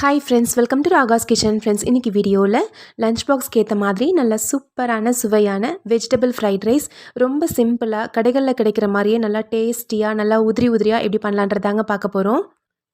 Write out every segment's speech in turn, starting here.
Hi friends welcome to Raga's kitchen friends இன்றைக்கி வீடியோவில் lunch பாக்ஸ்க்கு ஏற்ற மாதிரி நல்ல சூப்பரான சுவையான வெஜிடபிள் ஃப்ரைட் ரைஸ் ரொம்ப சிம்பிளாக கடைகளில் கிடைக்கிற மாதிரியே நல்லா டேஸ்டியாக நல்லா உதிரி உதிரியாக எப்படி பண்ணலான்றதாங்க பார்க்க போகிறோம்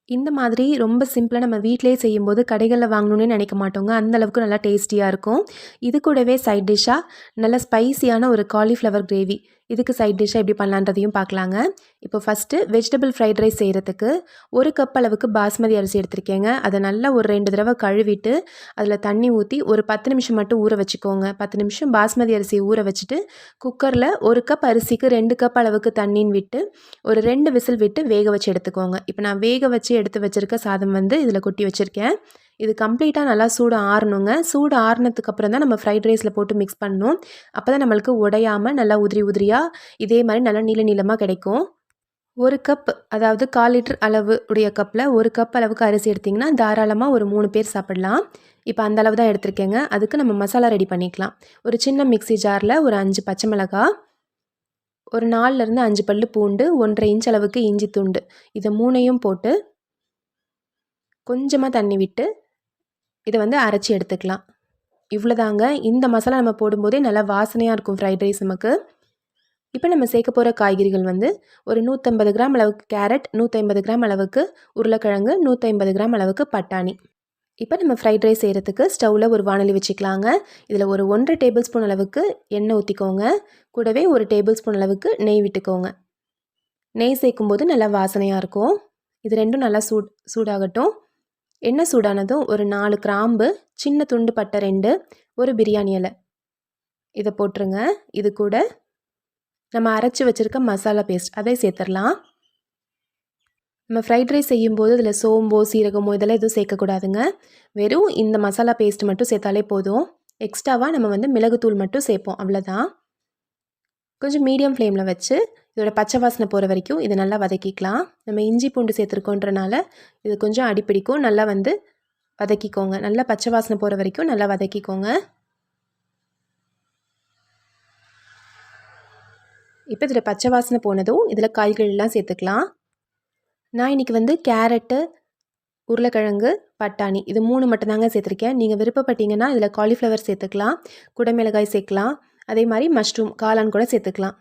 இந்த மாதிரி ரொம்ப சிம்பிளாக நம்ம வீட்டிலே செய்யும்போது கடைகளில் வாங்கணும்னு நினைக்க மாட்டோங்க. அந்த அளவுக்கு நல்லா டேஸ்டியாக இருக்கும். இது கூடவே சைட் டிஷ்ஷாக நல்ல ஸ்பைசியான ஒரு காலிஃப்ளவர் கிரேவி இதுக்கு சைட் டிஷ்ஷாக எப்படி பண்ணலான்றதையும் பார்க்கலாங்க. இப்போ ஃபஸ்ட்டு வெஜிடபிள் ஃப்ரைட் ரைஸ் செய்கிறதுக்கு ஒரு கப் அளவுக்கு பாஸ்மதி அரிசி எடுத்திருக்கேங்க. அதை நல்லா ஒரு ரெண்டு தடவை கழுவிட்டு அதில் தண்ணி ஊற்றி ஒரு பத்து நிமிஷம் மட்டும் ஊற வச்சுக்கோங்க. பத்து நிமிஷம் பாஸ்மதி அரிசியை ஊற வச்சுட்டு குக்கரில் ஒரு கப் அரிசிக்கு ரெண்டு கப் அளவுக்கு தண்ணின்னு விட்டு ஒரு ரெண்டு விசில் விட்டு வேக வச்சு எடுத்துக்கோங்க. இப்போ நான் வேக வச்சு எடுத்து வச்சுருக்க சாதம் வந்து இதில் கொட்டி வச்சுருக்கேன். இது கம்ப்ளீட்டாக நல்லா சூடு ஆறணுங்க. சூடு ஆறுனதுக்கப்புறம் தான் நம்ம ஃப்ரைட் ரைஸில் போட்டு மிக்ஸ் பண்ணணும். அப்போ தான் நம்மளுக்கு உடையாமல் நல்லா உதிரி உதிரியாக இதே மாதிரி நல்லா நீள நீளமாக கிடைக்கும். ஒரு கப் அதாவது கால் லிட்டர் அளவு உடைய கப்பில் ஒரு கப் அளவுக்கு அரிசி எடுத்திங்கன்னா தாராளமாக ஒரு மூணு பேர் சாப்பிடலாம். இப்போ அந்த அளவு தான் எடுத்திருக்கேங்க. அதுக்கு நம்ம மசாலா ரெடி பண்ணிக்கலாம். ஒரு சின்ன மிக்சி ஜாரில் ஒரு அஞ்சு பச்சை மிளகா ஒரு நாலுலேருந்து அஞ்சு பல் பூண்டு ஒன்றரை இன்ச் அளவுக்கு இஞ்சி துண்டு. இதை மூணையும் போட்டு கொஞ்சமாக தண்ணி விட்டு இதை வந்து அரைச்சி எடுத்துக்கலாம். இவ்வளோதாங்க இந்த மசாலா நம்ம போடும்போதே நல்லா வாசனையாக இருக்கும் ஃப்ரைட் ரைஸ் நமக்கு. இப்போ நம்ம சேர்க்க போகிற காய்கறிகள் வந்து ஒரு நூற்றம்பது கிராம் அளவுக்கு கேரட் நூற்றி கிராம் அளவுக்கு உருளைக்கிழங்கு நூற்றி கிராம் அளவுக்கு பட்டாணி. இப்போ நம்ம ஃப்ரைட் ரைஸ் செய்கிறதுக்கு ஸ்டவ்வில் ஒரு வானொலி வச்சுக்கலாங்க. இதில் ஒரு ஒன்றரை டேபிள் ஸ்பூன் அளவுக்கு எண்ணெய் ஊற்றிக்கோங்க கூடவே ஒரு டேபிள் ஸ்பூன் அளவுக்கு நெய் விட்டுக்கோங்க. நெய் சேர்க்கும்போது நல்லா வாசனையாக இருக்கும். இது ரெண்டும் நல்லா சூட் சூடாகட்டும். எண்ணெய் சூடானதும் ஒரு நாலு கிராம்பு சின்ன துண்டு பட்டை ரெண்டு ஒரு பிரியாணி இலை. இதை போட்டுருங்க. இது கூட நம்ம அரைச்சி வச்சுருக்க மசாலா பேஸ்ட் அதை சேர்த்துடலாம். நம்ம ஃப்ரைட் ரைஸ் செய்யும்போது இதில் சோம்போ சீரகமோ இதெல்லாம் எதுவும் சேர்க்கக்கூடாதுங்க. வெறும் இந்த மசாலா பேஸ்ட் மட்டும் சேர்த்தாலே போதும். எக்ஸ்ட்ராவாக நம்ம வந்து மிளகுத்தூள் மட்டும் சேர்ப்போம். அவ்வளோதான் கொஞ்சம் மீடியம் ஃப்ளேமில் வச்சு இதோட பச்சை வாசனை போகிற வரைக்கும் இதை நல்லா வதக்கிக்கலாம். நம்ம இஞ்சி பூண்டு சேர்த்துருக்கோன்றனால இது கொஞ்சம் அடிப்பிடிக்கும். நல்லா வந்து வதக்கிக்கோங்க. நல்லா பச்சை வாசனை போகிற வரைக்கும் நல்லா வதக்கிக்கோங்க. இப்போ இதில் பச்சை வாசனை போனதும் இதில் காய்கறிலாம் சேர்த்துக்கலாம். நான் இன்றைக்கி வந்து கேரட்டு உருளைக்கிழங்கு பட்டாணி இது மூணு மட்டும்தாங்க சேர்த்துருக்கேன். நீங்கள் விருப்பப்பட்டீங்கன்னா இதில் காலிஃப்ளவர் சேர்த்துக்கலாம். குடமிளகாய் சேர்க்கலாம். அதே மாதிரி மஷ்ரூம் காளான் கூட சேர்த்துக்கலாம்.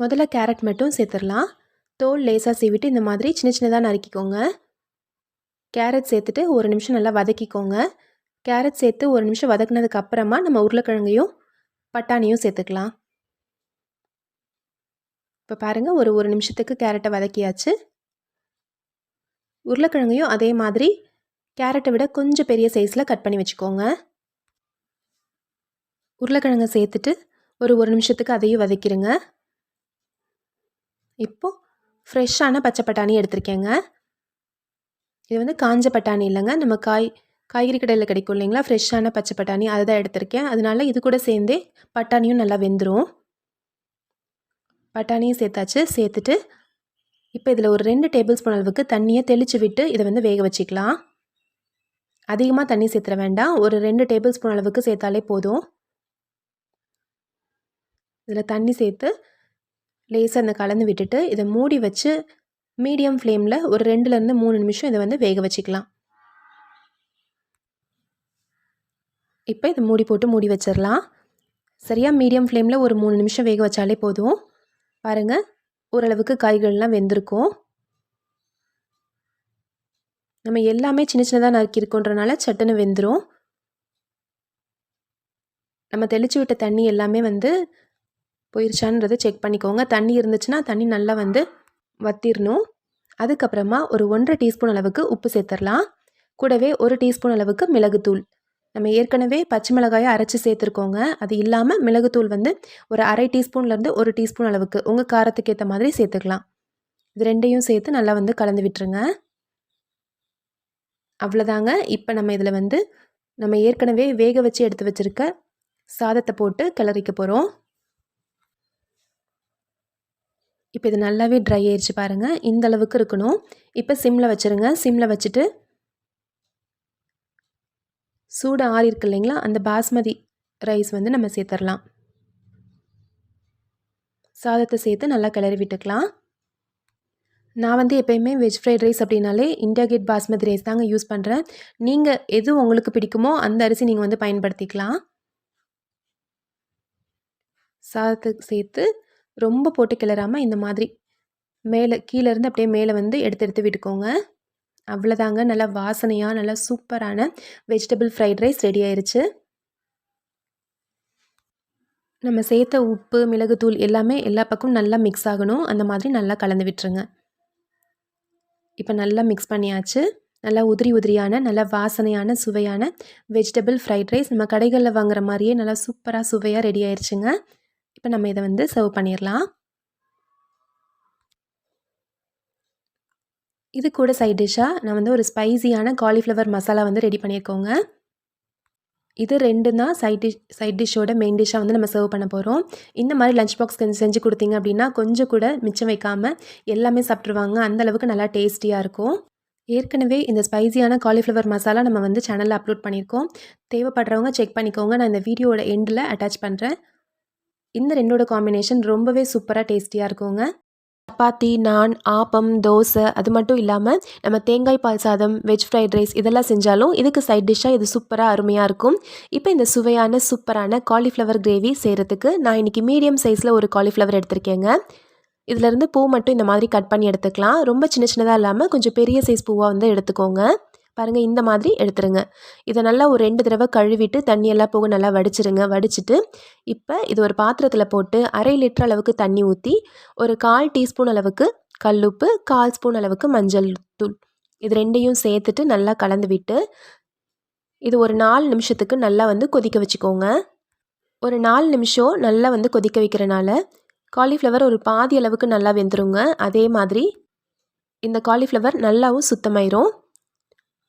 முதல்ல கேரட் மட்டும் சேர்த்துடலாம். தோல் லேசாக சீவிட்டு இந்த மாதிரி சின்ன சின்னதாக நறுக்கிக்கோங்க. கேரட் சேர்த்துட்டு ஒரு நிமிஷம் நல்லா வதக்கிக்கோங்க. கேரட் சேர்த்து ஒரு நிமிஷம் வதக்குனதுக்கு அப்புறமா நம்ம உருளைக்கிழங்கையும் பட்டாணியும் சேர்த்துக்கலாம். இப்போ பாருங்கள் ஒரு ஒரு நிமிஷத்துக்கு கேரட்டை வதக்கியாச்சு. உருளைக்கிழங்கையும் அதே மாதிரி கேரட்டை விட கொஞ்சம் பெரிய சைஸில் கட் பண்ணி வச்சுக்கோங்க. உருளைக்கிழங்கை சேர்த்துட்டு ஒரு ஒரு நிமிஷத்துக்கு அதையும் வதக்கிடுங்க இப்போது ஃப்ரெஷ்ஷான பச்சை பட்டாணி எடுத்திருக்கேங்க. இது வந்து காஞ்ச பட்டாணி இல்லைங்க. நம்ம காய் காய்கறி கடையில் கிடைக்கும் இல்லைங்களா? ஃப்ரெஷ்ஷான பச்சை பட்டாணி. அதை தான் எடுத்திருக்கேன். அதனால் இது கூட சேர்ந்தே பட்டாணியும் நல்லா வெந்துடும் பட்டாணியும் சேர்த்தாச்சு. சேர்த்துட்டு இப்போ இதில் ஒரு ரெண்டு டேபிள் ஸ்பூன் அளவுக்கு தண்ணியை தெளித்து விட்டு இதை வந்து வேக வச்சுக்கலாம். அதிகமாக தண்ணி சேர்த்துற வேண்டாம். ஒரு ரெண்டு டேபிள் ஸ்பூன் அளவுக்கு சேர்த்தாலே போதும். இதில் தண்ணி சேர்த்து லேசாக அந்த கலந்து விட்டுட்டு இதை மூடி வச்சு மீடியம் ஃப்ளேமில் ஒரு ரெண்டுலேருந்து மூணு நிமிஷம் இதை வந்து வேக வச்சுக்கலாம். இப்போ இதை மூடி போட்டு மூடி வச்சிடலாம். சரியாக மீடியம் ஃப்ளேமில் ஒரு மூணு நிமிஷம் வேக வச்சாலே போதும். பாருங்கள் ஓரளவுக்கு காய்கள்லாம் வெந்திருக்கும். நம்ம எல்லாமே சின்ன சின்னதாக நறுக்கியிருக்கோன்றனால சட்டுன்னு வெந்துடும் நம்ம தெளித்து விட்ட தண்ணி எல்லாமே வந்து போயிருச்சான்றதை செக் பண்ணிக்கோங்க. தண்ணி இருந்துச்சுன்னா தண்ணி நல்லா வந்து வத்திரணும். அதுக்கப்புறமா ஒரு ஒன்றரை டீஸ்பூன் அளவுக்கு உப்பு சேர்த்துடலாம். கூடவே ஒரு டீஸ்பூன் அளவுக்கு மிளகுத்தூள். நம்ம ஏற்கனவே பச்சை மிளகாயை அரைச்சி சேர்த்துருக்கோங்க. அது இல்லாமல் மிளகுத்தூள் வந்து ஒரு அரை டீஸ்பூன்லேருந்து ஒரு டீஸ்பூன் அளவுக்கு உங்கள் காரத்துக்கு ஏற்ற மாதிரி சேர்த்துக்கலாம். இது ரெண்டையும் சேர்த்து நல்லா வந்து கலந்து விட்டுருங்க. அவ்வளோதாங்க இப்போ நம்ம இதில் வந்து நம்ம ஏற்கனவே வேக வச்சு எடுத்து வச்சுருக்க சாதத்தை போட்டு கிளறிக்க போகிறோம் இப்போ இது நல்லாவே ட்ரை ஆயிடுச்சு பாருங்கள் இந்த அளவுக்கு இருக்கணும். இப்போ சிம்மில் வச்சுருங்க. சிம்மில் வச்சுட்டு சூடு ஆறி இருக்கு இல்லைங்களா? அந்த பாஸ்மதி ரைஸ் வந்து நம்ம சேர்த்துடலாம் சாதத்தை சேர்த்து நல்லா கிளறி விட்டுக்கலாம். நான் வந்து எப்பயுமே வெஜ் ஃப்ரைட் ரைஸ் அப்படின்னாலே இண்டியா கேட் பாஸ்மதி ரைஸ் தாங்க யூஸ் பண்ணுறேன் நீங்கள் எது உங்களுக்கு பிடிக்குமோ அந்த அரிசி நீங்கள் வந்து பயன்படுத்திக்கலாம். சாதத்துக்கு சேர்த்து ரொம்ப போட்டு கிளறாமல் இந்த மாதிரி மேலே கீழேருந்து அப்படியே மேலே வந்து எடுத்து எடுத்து விட்டுக்கோங்க. அவ்வளோதாங்க நல்லா வாசனையாக நல்லா சூப்பரான வெஜிடபிள் ஃப்ரைட் ரைஸ் ரெடி ஆயிடுச்சு நம்ம சேர்த்த உப்பு மிளகுத்தூள் எல்லாமே எல்லா பக்கமும் நல்லா மிக்ஸ் ஆகணும். அந்த மாதிரி நல்லா கலந்து விட்டுருங்க. இப்போ நல்லா மிக்ஸ் பண்ணியாச்சு. நல்லா உதிரி உதிரியான நல்லா வாசனையான சுவையான வெஜிடபிள் ஃப்ரைட் ரைஸ் நம்ம கடைகளில் வாங்குற மாதிரியே நல்லா சூப்பராக சுவையாக ரெடி ஆயிடுச்சுங்க இப்போ நம்ம இதை வந்து சர்வ் பண்ணிடலாம். இது கூட சைட் டிஷ்ஷாக நான் வந்து ஒரு ஸ்பைசியான காலிஃப்ளவர் மசாலா வந்து ரெடி பண்ணியிருக்கோங்க. இது ரெண்டு தான் சைட் டிஷ் சைட் டிஷ்ஷோட மெயின் டிஷ்ஷாக வந்து நம்ம சர்வ் பண்ண போகிறோம் இந்த மாதிரி லஞ்ச் பாக்ஸ் கொஞ்சம் செஞ்சு கொடுத்தீங்க அப்படின்னா கொஞ்சம் கூட மிச்சம் வைக்காமல் எல்லாமே சாப்பிட்ருவாங்க அந்தளவுக்கு நல்லா டேஸ்டியாக இருக்கும். ஏற்கனவே இந்த ஸ்பைசியான காலிஃப்ளவர் மசாலா நம்ம வந்து சேனலில் அப்லோட் பண்ணியிருக்கோம். தேவைப்படுறவங்க செக் பண்ணிக்கோங்க. நான் இந்த வீடியோட எண்டில் அட்டாச் பண்ணுறேன் இந்த ரெண்டோட காம்பினேஷன் ரொம்பவே சூப்பராக டேஸ்டியாக இருக்குங்க. சப்பாத்தி நான் ஆப்பம் தோசை அது மட்டும் இல்லாமல் நம்ம தேங்காய் பால் சாதம் வெஜ் ஃப்ரைட் ரைஸ் இதெல்லாம் செஞ்சாலும் இதுக்கு சைட் டிஷ்ஷாக இது சூப்பராக அருமையாக இருக்கும். இப்போ இந்த சுவையான சூப்பரான காலிஃப்ளவர் கிரேவி செய்கிறதுக்கு நான் இன்றைக்கி மீடியம் சைஸில் ஒரு காலிஃப்ளவர் எடுத்திருக்கேங்க. இதிலேருந்து பூ மட்டும் இந்த மாதிரி கட் பண்ணி எடுத்துக்கலாம். ரொம்ப சின்ன சின்னதாக இல்லாமல் கொஞ்சம் பெரிய சைஸ் பூவாக வந்து எடுத்துக்கோங்க. பாருங்கள் இந்த மாதிரி எடுத்துருங்க. இதை நல்லா ஒரு ரெண்டு தடவை கழுவிட்டு தண்ணியெல்லாம் போக நல்லா வடிச்சிருங்க. வடிச்சிட்டு இப்போ இது ஒரு பாத்திரத்தில் போட்டு அரை லிட்டர் அளவுக்கு தண்ணி ஊற்றி ஒரு கால் டீஸ்பூன் அளவுக்கு கல்லுப்பு கால் ஸ்பூன் அளவுக்கு மஞ்சள் தூள். இது ரெண்டையும் சேர்த்துட்டு நல்லா கலந்து விட்டு இது ஒரு நாலு நிமிஷத்துக்கு நல்லா வந்து கொதிக்க வச்சுக்கோங்க. ஒரு நாலு நிமிஷம் நல்லா வந்து கொதிக்க வைக்கிறனால காலிஃப்ளவர் ஒரு பாதி அளவுக்கு நல்லா வெந்துருங்க. அதே மாதிரி இந்த காலிஃப்ளவர் நல்லாவும் சுத்தமாயிரும்.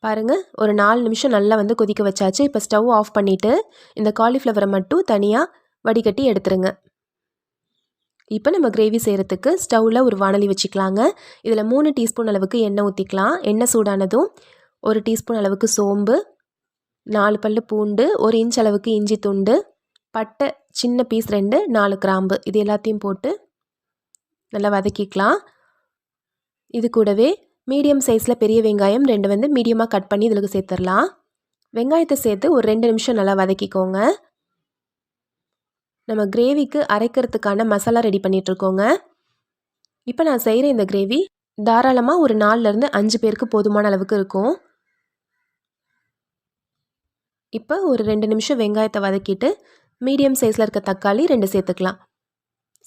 பாருங்கள் ஒரு நாலு நிமிஷம் நல்லா வந்து கொதிக்க வச்சாச்சு. இப்போ ஸ்டவ் ஆஃப் பண்ணிவிட்டு இந்த காலிஃப்ளவரை மட்டும் தனியாக வடிகட்டி எடுத்துருங்க. இப்போ நம்ம கிரேவி செய்கிறதுக்கு ஸ்டவ்வில் ஒரு வானலி வச்சுக்கலாங்க. இதில் மூணு டீஸ்பூன் அளவுக்கு எண்ணெய் ஊற்றிக்கலாம் எண்ணெய் சூடானதும் ஒரு டீஸ்பூன் அளவுக்கு சோம்பு நாலு பல் பூண்டு ஒரு இன்ச் அளவுக்கு இஞ்சி துண்டு பட்டை சின்ன பீஸ் ரெண்டு நாலு கிராம்பு. இது எல்லாத்தையும் போட்டு நல்லா வதக்கிக்கலாம். இது கூடவே மீடியம் சைஸில் பெரிய வெங்காயம் ரெண்டு வந்து மீடியமாக கட் பண்ணி இதில் சேர்த்துடலாம். வெங்காயத்தை சேர்த்து ஒரு ரெண்டு நிமிஷம் நல்லா வதக்கிக்கோங்க. நம்ம கிரேவிக்கு அரைக்கிறதுக்கான மசாலா ரெடி பண்ணிகிட்ருக்கோங்க இப்போ நான் செய்கிற இந்த கிரேவி தாராளமாக ஒரு நாலுலேருந்து அஞ்சு பேருக்கு போதுமான அளவுக்கு இருக்கும். இப்போ ஒரு ரெண்டு நிமிஷம் வெங்காயத்தை வதக்கிட்டு மீடியம் சைஸில் இருக்க தக்காளி ரெண்டு சேர்த்துக்கலாம்.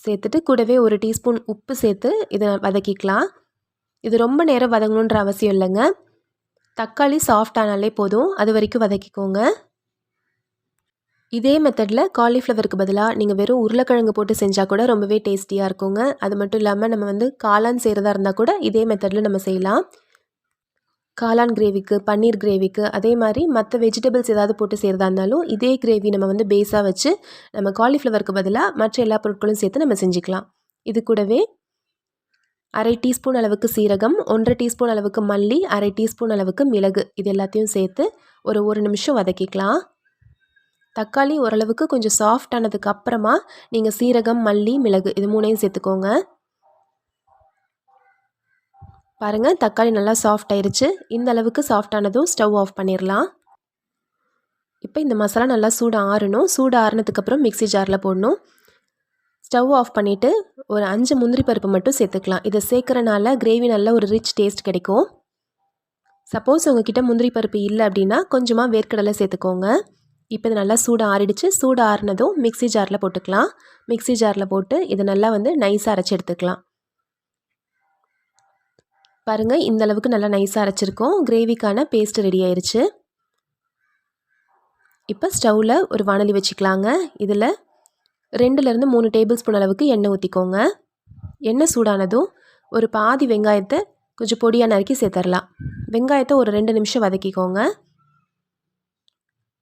சேர்த்துட்டு கூடவே ஒரு டீஸ்பூன் உப்பு சேர்த்து இதை வதக்கிக்கலாம். இது ரொம்ப நேரம் வதங்கணுன்ற அவசியம் இல்லைங்க. தக்காளி சாஃப்ட் ஆனாலே போதும். அது வரைக்கும் வதக்கிக்கோங்க. இதே மெத்தடில் காலிஃப்ளவருக்கு பதிலாக நீங்கள் வெறும் உருளைக்கிழங்கு போட்டு செஞ்சால் கூட ரொம்பவே டேஸ்டியாக இருக்குங்க. அது மட்டும் இல்லாமல் நம்ம வந்து காளான் செய்கிறதா இருந்தால் கூட இதே மெத்தடில் நம்ம செய்யலாம். காளான் கிரேவிக்கு பன்னீர் கிரேவிக்கு அதே மாதிரி மற்ற வெஜிடபிள்ஸ் ஏதாவது போட்டு செய்கிறதா இருந்தாலும் இதே கிரேவி நம்ம வந்து பேஸாக வச்சு நம்ம காலிஃப்ளவருக்கு பதிலாக மற்ற எல்லா பொருட்களும் சேர்த்து நம்ம செஞ்சுக்கலாம். இது கூடவே அரை டீஸ்பூன் அளவுக்கு சீரகம் ஒன்றரை டீஸ்பூன் அளவுக்கு மல்லி அரை டீஸ்பூன் அளவுக்கு மிளகு. இது எல்லாத்தையும் சேர்த்து ஒரு ஒரு நிமிஷம் வதக்கிக்கலாம். தக்காளி ஓரளவுக்கு கொஞ்சம் சாஃப்ட் ஆனதுக்கு அப்புறமா நீங்கள் சீரகம் மல்லி மிளகு இது மூணையும் சேர்த்துக்கோங்க. பாருங்கள் தக்காளி நல்லா சாஃப்ட் ஆயிடுச்சு இந்த அளவுக்கு சாஃப்ட் ஆனதும் ஸ்டவ் ஆஃப் பண்ணிடலாம் இப்போ இந்த மசாலா நல்லா சூடு ஆறணும். சூடு ஆறுனதுக்கப்புறம் மிக்சி ஜாரில் போடணும். ஸ்டவ் ஆஃப் பண்ணிவிட்டு ஒரு அஞ்சு முந்திரி பருப்பு மட்டும் சேர்த்துக்கலாம். இதை சேர்க்குறனால கிரேவி நல்ல ஒரு ரிச் டேஸ்ட் கிடைக்கும். சப்போஸ் உங்ககிட்ட முந்திரி பருப்பு இல்லை அப்படின்னா கொஞ்சமாக வேர்க்கடலை சேர்த்துக்கோங்க. இப்போ இது நல்லா சூடு ஆறிடுச்சு. சூடு ஆறினதும் மிக்சி ஜாரில் போட்டுக்கலாம். மிக்சி ஜாரில் போட்டு இதை நல்லா வந்து நைஸாக அரைச்சி எடுத்துக்கலாம். பாருங்கள் இந்த அளவுக்கு நல்லா நைஸாக அரைச்சிருக்கோம். கிரேவிக்கான பேஸ்ட் ரெடி ஆயிடுச்சு இப்போ ஸ்டவ்வில் ஒரு வானலி வச்சுக்கலாங்க. இதில் ரெண்டுலேருந்து மூணு டேபிள் ஸ்பூன் அளவுக்கு எண்ணெய் ஊற்றிக்கோங்க எண்ணெய் சூடானதும் ஒரு பாதி வெங்காயத்தை கொஞ்சம் பொடியாக நறுக்கி சேர்த்துடலாம். வெங்காயத்தை ஒரு ரெண்டு நிமிஷம் வதக்கிக்கோங்க.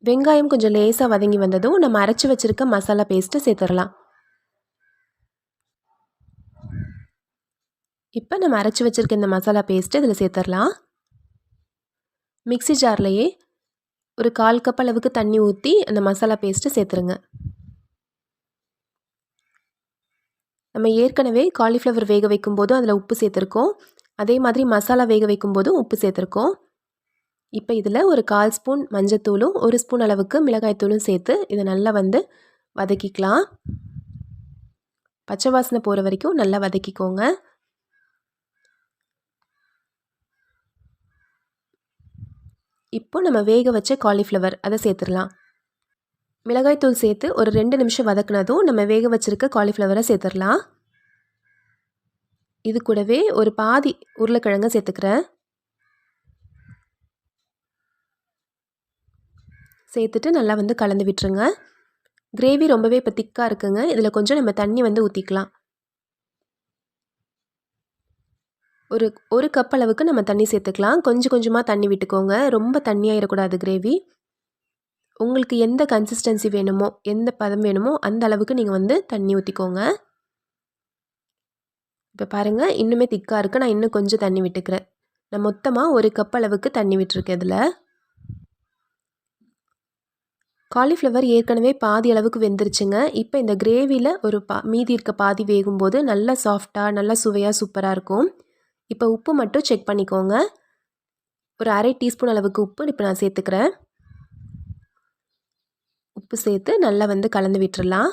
வெங்காயம் கொஞ்சம் லேசாக வதங்கி வந்ததும் நம்ம அரைச்சி வச்சுருக்க மசாலா பேஸ்ட்டு சேர்த்துடலாம். இப்போ நம்ம அரைச்சி வச்சுருக்க இந்த மசாலா பேஸ்ட்டு இதில் சேர்த்துடலாம். மிக்சி ஜார்லேயே ஒரு கால் கப் அளவுக்கு தண்ணி ஊற்றி அந்த மசாலா பேஸ்ட்டு சேர்த்துருங்க. நம்ம ஏற்கனவே காலிஃப்ளவர் வேக வைக்கும் போதும் அதில் உப்பு சேர்த்துருக்கோம். அதே மாதிரி மசாலா வேக வைக்கும்போதும் உப்பு சேர்த்துருக்கோம். இப்போ இதில் ஒரு கால் ஸ்பூன் மஞ்சத்தூளும் ஒரு ஸ்பூன் அளவுக்கு மிளகாய்த்தூளும் சேர்த்து இதை நல்லா வந்து வதக்கிக்கலாம். பச்சை வாசனை போகிற வரைக்கும் நல்லா வதக்கிக்கோங்க. இப்போ நம்ம வேக வச்ச காலிஃப்ளவர் அதை சேர்த்துடலாம் மிளகாய்த்தூள் சேர்த்து ஒரு ரெண்டு நிமிஷம் வதக்குனதும் நம்ம வேக வச்சுருக்க காலிஃப்ளவரை சேர்த்துடலாம். இது கூடவே ஒரு பாதி உருளைக்கிழங்க சேர்த்துக்கிறேன். சேர்த்துட்டு நல்லா வந்து கலந்து விட்டுருங்க. கிரேவி ரொம்பவே இப்போ திக்காக இருக்குங்க. இதில் கொஞ்சம் நம்ம தண்ணி வந்து ஊற்றிக்கலாம் ஒரு ஒரு கப் அளவுக்கு நம்ம தண்ணி சேர்த்துக்கலாம். கொஞ்சம் கொஞ்சமாக தண்ணி விட்டுக்கோங்க. ரொம்ப தண்ணியாகிடக்கூடாது கிரேவி உங்களுக்கு எந்த கன்சிஸ்டன்சி வேணுமோ எந்த பதம் வேணுமோ அந்த அளவுக்கு நீங்கள் வந்து தண்ணி ஊற்றிக்கோங்க இப்போ பாருங்கள் இன்னுமே திக்காக இருக்குது நான் இன்னும் கொஞ்சம் தண்ணி விட்டுக்கிறேன். நான் மொத்தமாக ஒரு கப் அளவுக்கு தண்ணி விட்டுருக்கேன் இதில். காலிஃப்ளவர் ஏற்கனவே பாதி அளவுக்கு வெந்துருச்சுங்க. இப்போ இந்த கிரேவியில் ஒரு பா மீதி இருக்க பாதி வேகும்போது நல்லா சாஃப்டாக நல்லா சுவையாக சூப்பராக இருக்கும். இப்போ உப்பு மட்டும் செக் பண்ணிக்கோங்க. ஒரு அரை டீஸ்பூன் அளவுக்கு உப்பு இப்போ நான் சேர்த்துக்கிறேன். உப்பு சேர்த்து நல்லா வந்து கலந்து விட்டுடலாம்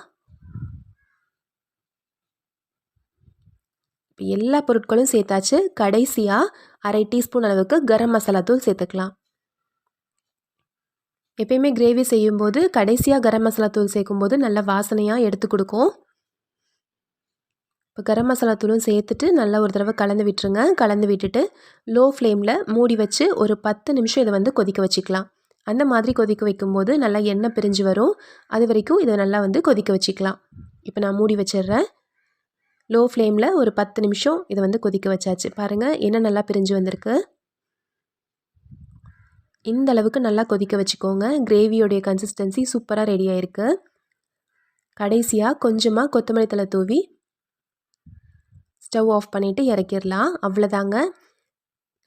இப்போ எல்லா பொருட்களும் சேர்த்தாச்சு. கடைசியாக அரை டீஸ்பூன் அளவுக்கு கரம் மசாலா தூள் சேர்த்துக்கலாம். எப்பயுமே கிரேவி செய்யும்போது கடைசியாக கரம் மசாலா தூள் சேர்க்கும்போது நல்ல வாசனையாக எடுத்து கொடுக்கும். இப்போ கரம் மசாலா தூளும் சேர்த்துட்டு நல்லா ஒரு தடவை கலந்து விட்டுருங்க. கலந்து விட்டுட்டு லோ ஃப்ளேமில் மூடி வச்சு ஒரு பத்து நிமிஷம் இதை வந்து கொதிக்க வச்சுக்கலாம். அந்த மாதிரி கொதிக்க வைக்கும்போது நல்லா எண்ணெய் பிரிஞ்சு வரும். அது வரைக்கும் இதை நல்லா வந்து கொதிக்க வச்சுக்கலாம். இப்போ நான் மூடி வச்சிடுறேன். லோ ஃப்ளேமில் ஒரு பத்து நிமிஷம் இதை வந்து கொதிக்க வச்சாச்சு. பாருங்கள் எண்ணெய் நல்லா பிரிஞ்சு வந்திருக்கு. இந்த அளவுக்கு நல்லா கொதிக்க வச்சுக்கோங்க. கிரேவியோடைய கன்சிஸ்டன்சி சூப்பராக ரெடி ஆயிருக்கு. கடைசியாக கொஞ்சமாக கொத்தமல்லி தலை தூவி ஸ்டவ் ஆஃப் பண்ணிவிட்டு இறக்கிடலாம். அவ்வளோதாங்க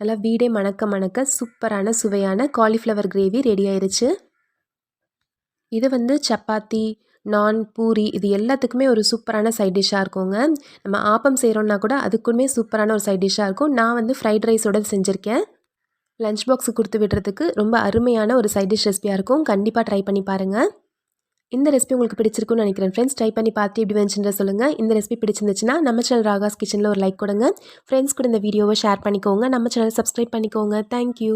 நல்லா வீடே மணக்க மணக்க சூப்பரான சுவையான காலிஃப்ளவர் கிரேவி ரெடி ஆயிடுச்சு இது வந்து சப்பாத்தி நான் பூரி இது எல்லாத்துக்குமே ஒரு சூப்பரான சைட் டிஷ்ஷாக இருக்குங்க. நம்ம ஆப்பம் செய்கிறோன்னா கூட அதுக்குமே சூப்பரான ஒரு சைட் டிஷ்ஷாக இருக்கும். நான் வந்து ஃப்ரைட் ரைஸோடு செஞ்சுருக்கேன். லஞ்ச் பாக்ஸ் கொடுத்து விடுறதுக்கு ரொம்ப அருமையான ஒரு சைட் டிஷ் ரெசிபியாக இருக்கும். கண்டிப்பாக ட்ரை பண்ணி பாருங்கள் இந்த ரெசிபி உங்களுக்கு பிடிச்சிருக்குன்னு நினைக்கிறேன். ஃப்ரெண்ட்ஸ் ட்ரை பண்ணி பார்த்து எப்படி வந்துச்சுன்ற சொல்லுங்கள் இந்த ரெசிபி பிடிச்சிருந்துச்சுன்னா நம்ம சேனல் ராகாஸ் கிச்சனில் ஒரு லைக் கொடுங்க. ஃப்ரெண்ட்ஸ் கூட இந்த வீடியோவை ஷேர் பண்ணிக்கோங்க. நம்ம சேனல் சப்ஸ்கிரைப் பண்ணிக்கோங்க. தேங்க்யூ